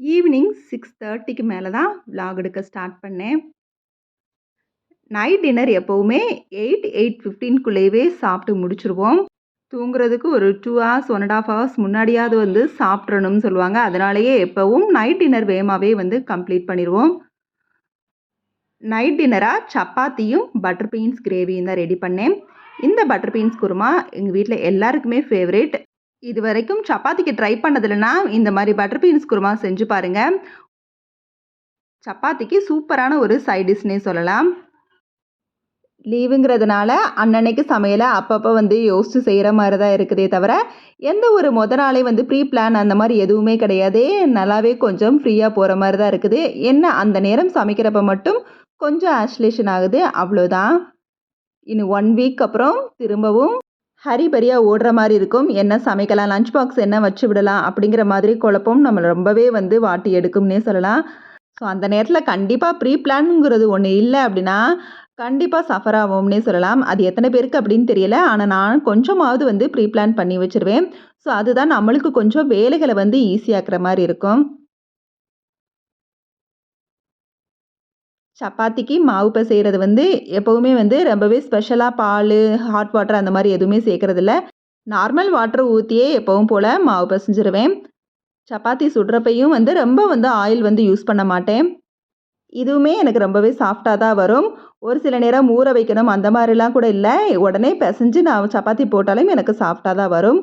Evening six தேர்ட்டிக்கு மேலே தான் விலாக் எடுக்க ஸ்டார்ட் பண்ணேன். நைட் டின்னர் எப்போவுமே எயிட் எயிட் ஃபிஃப்டீன்குள்ளேயே சாப்பிட்டு முடிச்சுருவோம். தூங்குறதுக்கு ஒரு two hours one and half hours முன்னாடியாவது வந்து சாப்பிட்றணும்னு சொல்லுவாங்க. அதனாலேயே எப்போவும் நைட் டின்னர் வேகமாகவே வந்து கம்ப்ளீட் பண்ணிடுவோம் நைட் டின்னராக சப்பாத்தியும் பட்டர் பீன்ஸ் கிரேவியும் தான் ரெடி பண்ணேன். இந்த பட்டர் பீன்ஸ் குருமா எங்கள் வீட்டில் எல்லாருக்குமே ஃபேவரேட் இது வரைக்கும் சப்பாத்திக்கு ட்ரை பண்ணதில்லைனா இந்த மாதிரி பட்டர் பீன்ஸ் குருமா செஞ்சு பாருங்கள் சப்பாத்திக்கு சூப்பரான ஒரு சைட் டிஷ்னே சொல்லலாம். லீவுங்கிறதுனால அன்னன்னைக்கு சமையலை அப்பப்போ வந்து யோசித்து செய்கிற மாதிரி தான் இருக்குதே தவிர எந்த ஒரு முத நாளே வந்து ப்ரீ பிளான் அந்த மாதிரி எதுவுமே கிடையாது. நல்லாவே கொஞ்சம் ஃப்ரீயாக போகிற மாதிரி தான் இருக்குது. என்ன அந்த நேரம் சமைக்கிறப்ப மட்டும் கொஞ்சம் ஆஸ்லேஷன் ஆகுது. அவ்வளோதான் இன்னும் ஒன் வீக் அப்புறம் திரும்பவும் ஹரிபரியாக ஓடுற மாதிரி இருக்கும். என்ன சமைக்கலாம்? லஞ்ச் பாக்ஸ் என்ன வச்சு விடலாம்? அப்படிங்கிற மாதிரி குழப்பம் நம்ம ரொம்பவே வந்து வாட்டி எடுக்கும்னே சொல்லலாம். ஸோ அந்த நேரத்தில் கண்டிப்பாக ப்ரீ பிளான்ங்கிறது ஒன்று இல்லை அப்படின்னா கண்டிப்பாக சஃபர் ஆகும்னே சொல்லலாம். அது எத்தனை பேருக்கு அப்படின்னு தெரியல. ஆனால் நான் கொஞ்சமாவது வந்து ப்ரீ பிளான் பண்ணி வச்சுருவேன். ஸோ அதுதான் நம்மளுக்கு கொஞ்சம் வேலைகளை வந்து ஈஸியாக்குற மாதிரி இருக்கும். சப்பாத்திக்கு மாவு பிசைகிறது வந்து எப்போவுமே வந்து ரொம்பவே ஸ்பெஷலாக பால் ஹாட் வாட்டர் அந்த மாதிரி எதுவுமே சேர்க்குறதில்ல. நார்மல் வாட்டர் ஊற்றியே எப்போவும் போல் மாவு பிசைஞ்சிருவேன். சப்பாத்தி சுடுறப்பையும் வந்து ரொம்ப வந்து ஆயில் வந்து யூஸ் பண்ண மாட்டேன். இதுவுமே எனக்கு ரொம்பவே சாஃப்டாக தான் வரும். ஒரு சில நேரம் ஊற வைக்கணும் அந்த மாதிரிலாம் கூட இல்லை. உடனே பிசைஞ்சு நான் சப்பாத்தி போட்டாலும் எனக்கு சாஃப்டாக தான் வரும்.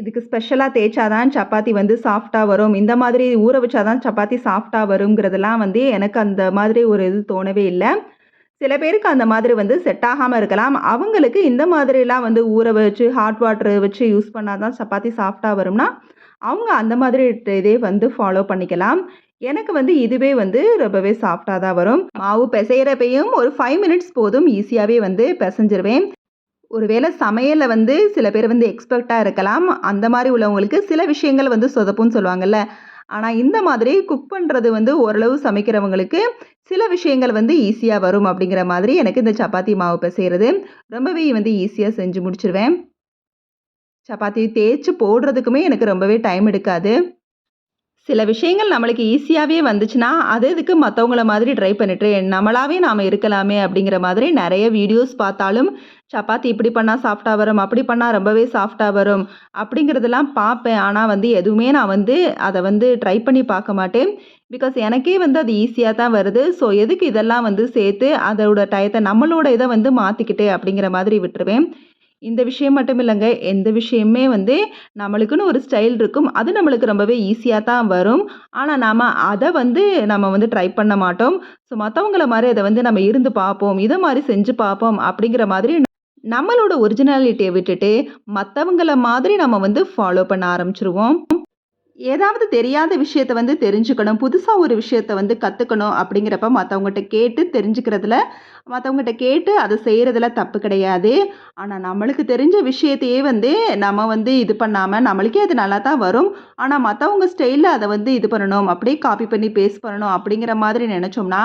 இதுக்கு ஸ்பெஷலாக தேய்ச்சாதான் சப்பாத்தி வந்து சாஃப்டாக வரும். இந்த மாதிரி ஊற வச்சாதான் சப்பாத்தி சாஃப்டாக வருங்கிறதெல்லாம் வந்து எனக்கு அந்த மாதிரி ஒரு இது தோணவே இல்லை. சில பேருக்கு அந்த மாதிரி வந்து செட் ஆகாமல் இருக்கலாம். அவங்களுக்கு இந்த மாதிரிலாம் வந்து ஊற வச்சு ஹாட் வாட்டர் வச்சு யூஸ் பண்ணால் தான் சப்பாத்தி சாஃப்டாக வரும்னா அவங்க அந்த மாதிரி இதே வந்து ஃபாலோ பண்ணிக்கலாம். எனக்கு வந்து இதுவே வந்து ரொம்பவே சாஃப்டாக தான் வரும். மாவு பிசைகிறப்பையும் ஒரு ஃபைவ் மினிட்ஸ் போதும் ஈஸியாகவே வந்து பிசைஞ்சிருவேன். ஒருவேளை சமையலில் வந்து சில பேர் வந்து எக்ஸ்பர்ட்டாக இருக்கலாம். அந்த மாதிரி உள்ளவங்களுக்கு சில விஷயங்கள் வந்து சொதப்புன்னு சொல்லுவாங்கல்ல. ஆனால் இந்த மாதிரி குக் பண்ணுறது வந்து ஓரளவு சமைக்கிறவங்களுக்கு சில விஷயங்கள் வந்து ஈஸியாக வரும் அப்படிங்கிற மாதிரி எனக்கு இந்த சப்பாத்தி மாவு பிசைகிறது ரொம்பவே வந்து ஈஸியாக செஞ்சு முடிச்சிருவேன். சப்பாத்தி தேய்ச்சி போடுறதுக்குமே எனக்கு ரொம்பவே டைம் எடுக்காது. சில விஷயங்கள் நம்மளுக்கு ஈஸியாகவே வந்துச்சுன்னா அது இதுக்கு மற்றவங்கள மாதிரி ட்ரை பண்ணிட்டு நம்மளாவே நாம் இருக்கலாமே அப்படிங்கிற மாதிரி நிறைய வீடியோஸ் பார்த்தாலும் சப்பாத்தி இப்படி பண்ணால் சாஃப்டாக வரும் அப்படி பண்ணால் ரொம்பவே சாஃப்டாக வரும் அப்படிங்கிறதெல்லாம் பார்ப்பேன். ஆனால் வந்து எதுவுமே நான் வந்து அதை வந்து ட்ரை பண்ணி பார்க்க மாட்டேன். பிகாஸ் எனக்கே வந்து அது ஈஸியாக தான் வருது. ஸோ எதுக்கு இதெல்லாம் வந்து சேர்த்து அதோட டயத்தை நம்மளோட இதை வந்து மாற்றிக்கிட்டு அப்படிங்கிற மாதிரி விட்டுருவேன். இந்த விஷயம் மட்டும் இல்லைங்க. எந்த விஷயமே வந்து நம்மளுக்குன்னு ஒரு ஸ்டைல் இருக்கும். அது நம்மளுக்கு ரொம்பவே ஈஸியாக தான் வரும். ஆனால் நாம் அதை வந்து நம்ம வந்து ட்ரை பண்ண மாட்டோம். ஸோ மற்றவங்கள மாதிரி அதை வந்து நம்ம இருந்து பார்ப்போம். இதை மாதிரி செஞ்சு பார்ப்போம் அப்படிங்கிற மாதிரி நம்மளோட ஒரிஜினாலிட்டியை விட்டுட்டு மற்றவங்கள மாதிரி நம்ம வந்து ஃபாலோ பண்ண ஆரம்பிச்சிருவோம். ஏதாவது தெரியாத விஷயத்த வந்து தெரிஞ்சுக்கணும். புதுசாக ஒரு விஷயத்த வந்து கற்றுக்கணும் அப்படிங்கிறப்ப மற்றவங்ககிட்ட கேட்டு தெரிஞ்சுக்கிறதுல மற்றவங்ககிட்ட கேட்டு அதை செய்கிறதுல தப்பு கிடையாது. ஆனால் நம்மளுக்கு தெரிஞ்ச விஷயத்தையே வந்து நம்ம வந்து இது பண்ணாமல் நம்மளுக்கே அது நல்லா தான் வரும். ஆனால் மற்றவங்க ஸ்டைலில் அதை வந்து இது பண்ணணும் அப்படியே காப்பி பண்ணி பேஸ்ட் பண்ணணும் அப்படிங்கிற மாதிரி நினச்சோம்னா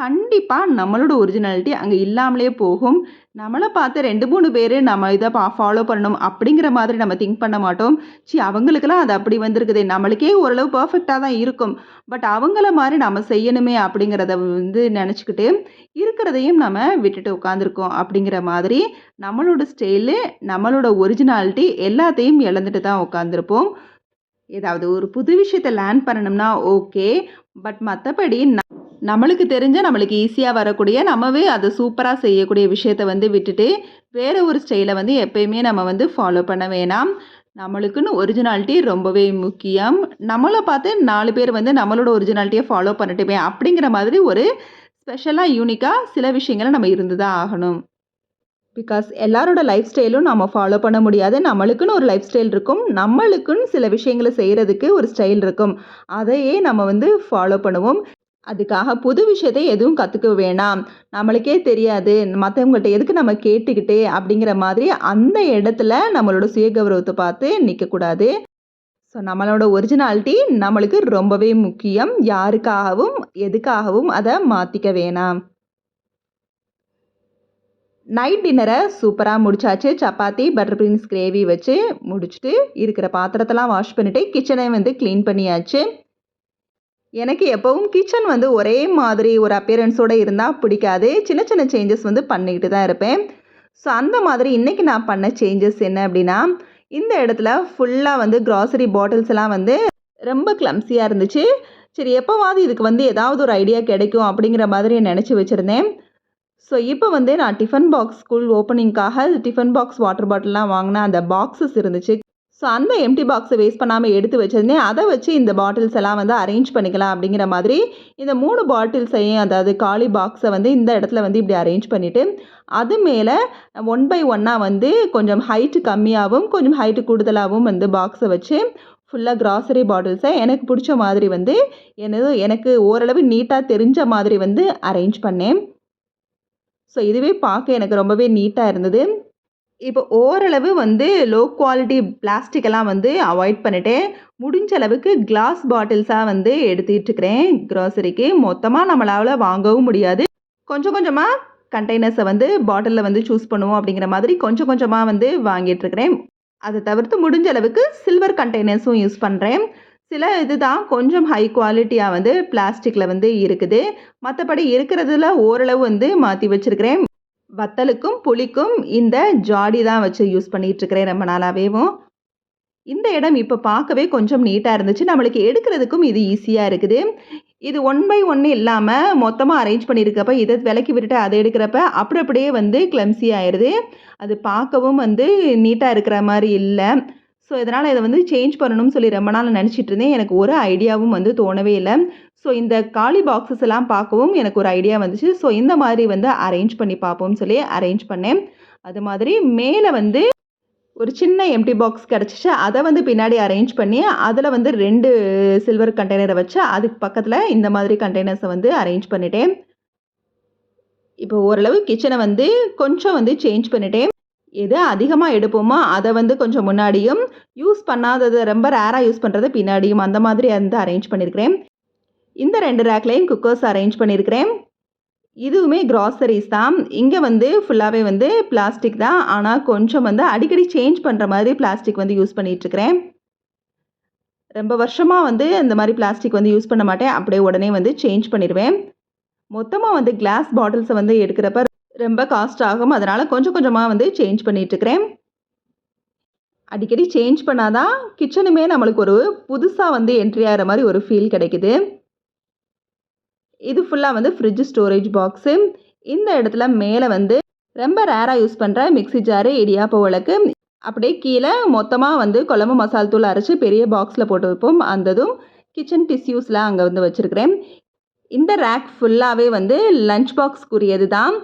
கண்டிப்பாக நம்மளோட ஒரிஜினாலிட்டி அங்கே இல்லாமலே போகும். நம்மளை பார்த்து ரெண்டு மூணு பேர் நம்ம இதை பா ஃபாலோ பண்ணணும் அப்படிங்கிற மாதிரி நம்ம திங்க் பண்ண மாட்டோம். சி அவங்களுக்கெல்லாம் அது அப்படி வந்திருக்குது. நம்மளுக்கே ஓரளவு பர்ஃபெக்டாக தான் இருக்கும். பட் அவங்கள மாதிரி நம்ம செய்யணுமே அப்படிங்கிறத வந்து நினச்சிக்கிட்டு இருக்கிறதையும் நம்ம விட்டுட்டு உட்காந்துருக்கோம் அப்படிங்கிற மாதிரி நம்மளோட ஸ்டைலு நம்மளோட ஒரிஜினாலிட்டி எல்லாத்தையும் இழந்துட்டு தான் உட்காந்துருப்போம் ஏதாவது ஒரு புது விஷயத்தை லேர்ன் பண்ணணும்னா ஓகே பட் மற்றபடி நம்மளுக்கு தெரிஞ்ச நம்மளுக்கு ஈஸியாக வரக்கூடிய நம்மவே அதை சூப்பராக செய்யக்கூடிய விஷயத்தை வந்து விட்டுட்டு வேறு ஒரு ஸ்டைலை வந்து எப்பயுமே நம்ம வந்து ஃபாலோ பண்ண வேணாம். நம்மளுக்குன்னு ஒரிஜினாலிட்டி ரொம்பவே முக்கியம். நம்மளை பார்த்து நாலு பேர் வந்து நம்மளோட ஒரிஜினாலிட்டியை ஃபாலோ பண்ணிட்டுமே அப்படிங்கிற மாதிரி ஒரு ஸ்பெஷலாக யூனிக்காக சில விஷயங்களை நம்ம இருந்து தான் ஆகணும். பிகாஸ் எல்லாரோட லைஃப் ஸ்டைலும் நம்ம ஃபாலோ பண்ண முடியாது. நம்மளுக்குன்னு ஒரு லைஃப் ஸ்டைல் இருக்கும். நம்மளுக்குன்னு சில விஷயங்களை செய்கிறதுக்கு ஒரு ஸ்டைல் இருக்கும். அதையே நம்ம வந்து ஃபாலோ பண்ணுவோம். அதுக்காக புது விஷயத்தை எதுவும் கற்றுக்க வேணாம். நம்மளுக்கே தெரியாது. மற்றவங்கள்ட்ட எதுக்கு நம்ம கேட்டுக்கிட்டு அப்படிங்கிற மாதிரி அந்த இடத்துல நம்மளோட சுயகௌரவத்தை பார்த்து நிற்கக்கூடாது ஸோ நம்மளோட ஒரிஜினாலிட்டி நம்மளுக்கு ரொம்பவே முக்கியம். யாருக்காகவும் எதுக்காகவும் அதை மாற்றிக்க வேணாம். நைட் டின்னரை சூப்பராக முடிச்சாச்சு. சப்பாத்தி பட்டர் பீன்ஸ் கிரேவி வச்சு முடிச்சுட்டு இருக்கிற பாத்திரத்தெல்லாம் வாஷ் பண்ணிவிட்டு கிச்சனை வந்து க்ளீன் பண்ணியாச்சு. எனக்கு எப்பவும் கிச்சன் வந்து ஒரே மாதிரி ஒரு அப்பியரன்ஸோடு இருந்தால் பிடிக்காது. சின்ன சின்ன சேஞ்சஸ் வந்து பண்ணிக்கிட்டு தான் இருப்பேன். ஸோ அந்த மாதிரி இன்றைக்கி நான் பண்ண சேஞ்சஸ் என்ன அப்படின்னா இந்த இடத்துல ஃபுல்லாக வந்து க்ராசரி பாட்டில்ஸ் எல்லாம் வந்து ரொம்ப கிளம்ஸியாக இருந்துச்சு. சரி எப்போவாவது இதுக்கு வந்து ஏதாவது ஒரு ஐடியா கிடைக்கும் அப்படிங்கிற மாதிரி நினச்சி வச்சுருந்தேன். ஸோ இப்போ வந்து நான் டிஃபன் பாக்ஸ் ஸ்கூல் ஓப்பனிங்காக டிஃபன் பாக்ஸ் வாட்டர் பாட்டில்லாம் வாங்கின அந்த பாக்ஸஸ் இருந்துச்சு. ஸோ அந்த எம்டி பாக்ஸை வேஸ்ட் பண்ணாமல் எடுத்து வச்சிருந்தேன் அதை வச்சு இந்த பாட்டில்ஸ் எல்லாம் வந்து அரேஞ்ச் பண்ணிக்கலாம் அப்படிங்கிற மாதிரி இந்த மூணு பாட்டில்ஸையும் அதாவது காலி பாக்ஸை வந்து இந்த இடத்துல வந்து இப்படி அரேஞ்ச் பண்ணிவிட்டு அது மேலே ஒன் பை ஒன்னாக வந்து கொஞ்சம் ஹைட்டு கம்மியாகவும் கொஞ்சம் ஹைட்டு கூடுதலாகவும் வந்து பாக்ஸை வச்சு ஃபுல்லாக கிராசரி பாட்டில்ஸை எனக்கு பிடிச்ச மாதிரி வந்து எனது எனக்கு ஓரளவு நீட்டாக தெரிஞ்ச மாதிரி வந்து அரேஞ்ச் பண்ணேன். ஸோ இதுவே பார்க்க எனக்கு ரொம்பவே நீட்டாக இருந்தது. இப்போ ஓரளவு வந்து லோ குவாலிட்டி பிளாஸ்டிக்கெல்லாம் வந்து அவாய்ட் பண்ணிவிட்டு முடிஞ்ச அளவுக்கு கிளாஸ் பாட்டில்ஸாக வந்து எடுத்துகிட்ருக்கிறேன் க்ராசரிக்கு மொத்தமாக நம்மளால் வாங்கவும் முடியாது. கொஞ்சம் கொஞ்சமாக கண்டெய்னர்ஸை வந்து பாட்டிலில் வந்து சூஸ் பண்ணுவோம் அப்படிங்கிற மாதிரி கொஞ்சம் கொஞ்சமாக வந்து வாங்கிட்டுருக்கிறேன் அதை தவிர்த்து முடிஞ்ச அளவுக்கு சில்வர் கண்டெய்னர்ஸும் யூஸ் பண்ணுறேன் சில இது தான் கொஞ்சம் ஹை குவாலிட்டியாக வந்து பிளாஸ்டிக்கில் வந்து இருக்குது. மற்றபடி இருக்கிறதுல ஓரளவு வந்து மாற்றி வச்சுருக்கிறேன். வத்தலுக்கும் புளிக்கும் இந்த ஜாடி தான் வச்சு யூஸ் பண்ணிகிட்ருக்கிறேன் ரொம்ப நாளாகவேவும் இந்த இடம் இப்போ பார்க்கவே கொஞ்சம் நீட்டாக இருந்துச்சு. நம்மளுக்கு எடுக்கிறதுக்கும் இது ஈஸியாக இருக்குது. இது ஒன் பை ஒன்று இல்லாமல் மொத்தமாக அரேஞ்ச் பண்ணியிருக்கப்ப இதை விலக்கி விட்டுட்டு அதை எடுக்கிறப்ப அப்படி அப்படியே வந்து கிளம்சி ஆயிடுது அது பார்க்கவும் வந்து நீட்டாக இருக்கிற மாதிரி இல்லை. ஸோ இதனால் இதை வந்து சேஞ்ச் பண்ணணும்னு சொல்லி ரொம்ப நாள் நினச்சிட்டு இருந்தேன். எனக்கு ஒரு ஐடியாவும் வந்து தோணவே இல்லை. ஸோ இந்த காலி பாக்ஸஸ் எல்லாம் பார்க்கவும் எனக்கு ஒரு ஐடியா வந்துச்சு. ஸோ இந்த மாதிரி வந்து அரேஞ்ச் பண்ணி பார்ப்போம்னு சொல்லி அரேஞ்ச் பண்ணேன். அது மாதிரி மேலே வந்து ஒரு சின்ன எம்டி பாக்ஸ் கிடச்சிச்சு. அதை வந்து பின்னாடி அரேஞ்ச் பண்ணி அதில் வந்து ரெண்டு சில்வர் கண்டெய்னரை வச்சு அதுக்கு பக்கத்தில் இந்த மாதிரி கண்டெய்னர்ஸை வந்து அரேஞ்ச் பண்ணிட்டேன். இப்போ ஓரளவு கிச்சனை வந்து கொஞ்சம் வந்து சேஞ்ச் பண்ணிட்டேன். எது அதிகமாக எடுப்போமோ அதை வந்து கொஞ்சம் முன்னாடியும் யூஸ் பண்ணாததை ரொம்ப ரேராக யூஸ் பண்ணுறதை பின்னாடியும் அந்த மாதிரி வந்து அரேஞ்ச் பண்ணியிருக்கிறேன் இந்த ரெண்டு ரேக்லேயும் குக்கர்ஸ் அரேஞ்ச் பண்ணியிருக்கிறேன் இதுவுமே க்ராசரிஸ் தான். இங்கே வந்து ஃபுல்லாகவே வந்து பிளாஸ்டிக் தான். ஆனால் கொஞ்சம் வந்து அடிக்கடி சேஞ்ச் பண்ணுற மாதிரி பிளாஸ்டிக் வந்து யூஸ் பண்ணிகிட்ருக்கிறேன் ரொம்ப வருஷமாக வந்து இந்த மாதிரி பிளாஸ்டிக் வந்து யூஸ் பண்ண மாட்டேன். அப்படியே உடனே வந்து சேஞ்ச் பண்ணிடுவேன். மொத்தமாக வந்து கிளாஸ் பாட்டில்ஸை வந்து எடுக்கிறப்ப ரொம்ப காஸ்ட் ஆகும். அதனால் கொஞ்சம் கொஞ்சமாக வந்து சேஞ்ச் பண்ணிகிட்ருக்கிறேன் அடிக்கடி சேஞ்ச் பண்ணாதான் கிச்சனுமே நம்மளுக்கு ஒரு புதுசாக வந்து என்ட்ரி ஆகிற மாதிரி ஒரு ஃபீல் கிடைக்குது. இது ஃபுல்லாக வந்து ஃப்ரிட்ஜ் ஸ்டோரேஜ் பாக்ஸு இந்த இடத்துல மேலே வந்து ரொம்ப ரேராக யூஸ் பண்ணுற மிக்சி ஜாரு இடியாப்ப உலக்கு அப்படியே கீழே மொத்தமாக வந்து குழம்பு மசால் தூள் அரைச்சி பெரிய பாக்ஸில் போட்டு வைப்போம். அந்ததும் கிச்சன் டிஷ்யூஸ்லாம் அங்கே வந்து வச்சுருக்கிறேன். இந்த ரேக் ஃபுல்லாகவே வந்து லஞ்ச் பாக்ஸ்க்குரியது தான்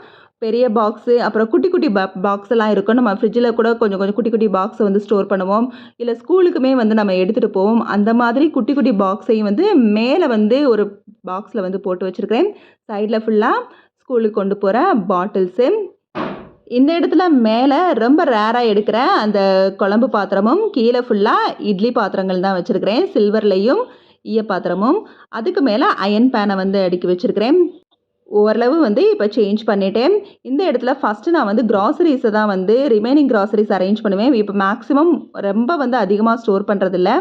பெரிய பாக்ஸு அப்புறம் குட்டி குட்டி பா பாக்ஸ் எல்லாம் இருக்கும். நம்ம ஃப்ரிட்ஜில் கூட கொஞ்சம் கொஞ்சம் குட்டி குட்டி பாக்ஸை வந்து ஸ்டோர் பண்ணுவோம். இல்லை ஸ்கூலுக்குமே வந்து நம்ம எடுத்துகிட்டு போவோம். அந்த மாதிரி குட்டி குட்டி பாக்ஸையும் வந்து மேலே வந்து ஒரு பாக்ஸில் வந்து போட்டு வச்சுருக்கிறேன். சைடில் ஃபுல்லாக ஸ்கூலுக்கு கொண்டு போகிற பாட்டில்ஸு இந்த இடத்துல மேலே ரொம்ப ரேராக எடுக்கிற அந்த குழம்பு பாத்திரமும் கீழே ஃபுல்லாக இட்லி பாத்திரங்கள் தான் வச்சுருக்கிறேன். சில்வர்லேயும் ஈய பாத்திரமும். அதுக்கு மேலே அயன் பேனை வந்து அடுக்கி வச்சுருக்கிறேன். ஓரளவு வந்து இப்போ சேஞ்ச் பண்ணிட்டேன். இந்த இடத்துல ஃபஸ்ட்டு நான் வந்து க்ராசரிஸை தான் வந்து ரிமைனிங் க்ராசரிஸ் அரேஞ்ச் பண்ணுவேன். இப்போ மேக்ஸிமம் ரொம்ப வந்து அதிகமாக ஸ்டோர் பண்ணுறதில்ல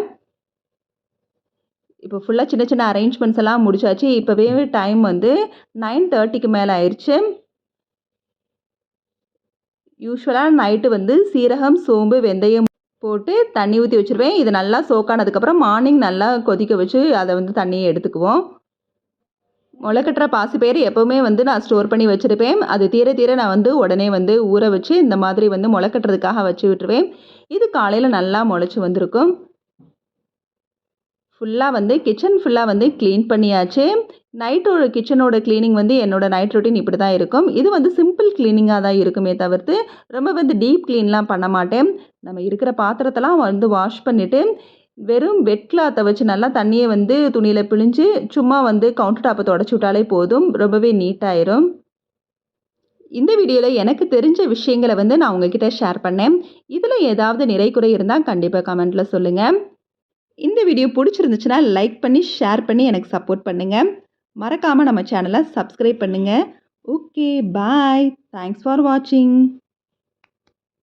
இப்போ ஃபுல்லாக சின்ன சின்ன அரேஞ்ச்மெண்ட்ஸ் எல்லாம் முடிச்சாச்சு. இப்போவே டைம் வந்து நைன் தேர்ட்டிக்கு மேலே ஆயிடுச்சு யூஸ்வலாக நைட்டு வந்து சீரகம் சோம்பு வெந்தயம் போட்டு தண்ணி ஊற்றி வச்சுருவேன். இது நல்லா சோக்கானதுக்கப்புறம் மார்னிங் நல்லா கொதிக்க வச்சு அதை வந்து தண்ணியை எடுத்துக்குவோம். முளைக்கட்டுற பாசிப்பயிறு எப்போவுமே வந்து நான் ஸ்டோர் பண்ணி வச்சுருப்பேன். அது தீர தீர நான் வந்து உடனே வந்து ஊற வச்சு இந்த மாதிரி வந்து முளைக்கட்டுறதுக்காக வச்சு விட்டுருவேன். இது காலையில் நல்லா முளைச்சி வந்திருக்கும். ஃபுல்லாக வந்து கிச்சன் ஃபுல்லாக வந்து க்ளீன் பண்ணியாச்சு. நைட்டோட கிச்சனோட க்ளீனிங் வந்து என்னோடய நைட் ரொட்டீன் இப்படி தான் இருக்கும். இது வந்து சிம்பிள் க்ளீனிங்காக தான் இருக்குமே தவிர்த்து ரொம்ப வந்து டீப் க்ளீன்லாம் பண்ண மாட்டேன். நம்ம இருக்கிற பாத்திரத்தெல்லாம் வந்து வாஷ் பண்ணிவிட்டு வெறும் வெட் கிளாத்தை வச்சு நல்லா தண்ணியை வந்து துணியில் பிழிஞ்சு சும்மா வந்து கவுண்டர் டாப்பை தொடச்சி விட்டாலே போதும். ரொம்பவே நீட்டாயிரும் இந்த வீடியோவில் எனக்கு தெரிஞ்ச விஷயங்களை வந்து நான் உங்ககிட்ட ஷேர் பண்ணேன். இதில் ஏதாவது நிறை குறை இருந்தால் கண்டிப்பாக கமெண்ட்டில் சொல்லுங்கள் இந்த வீடியோ பிடிச்சிருந்துச்சுன்னா லைக் பண்ணி ஷேர் பண்ணி எனக்கு சப்போர்ட் பண்ணுங்கள் மறக்காமல் நம்ம சேனலை சப்ஸ்கிரைப் பண்ணுங்கள் ஓகே பாய் தேங்க்ஸ் ஃபார் வாட்சிங்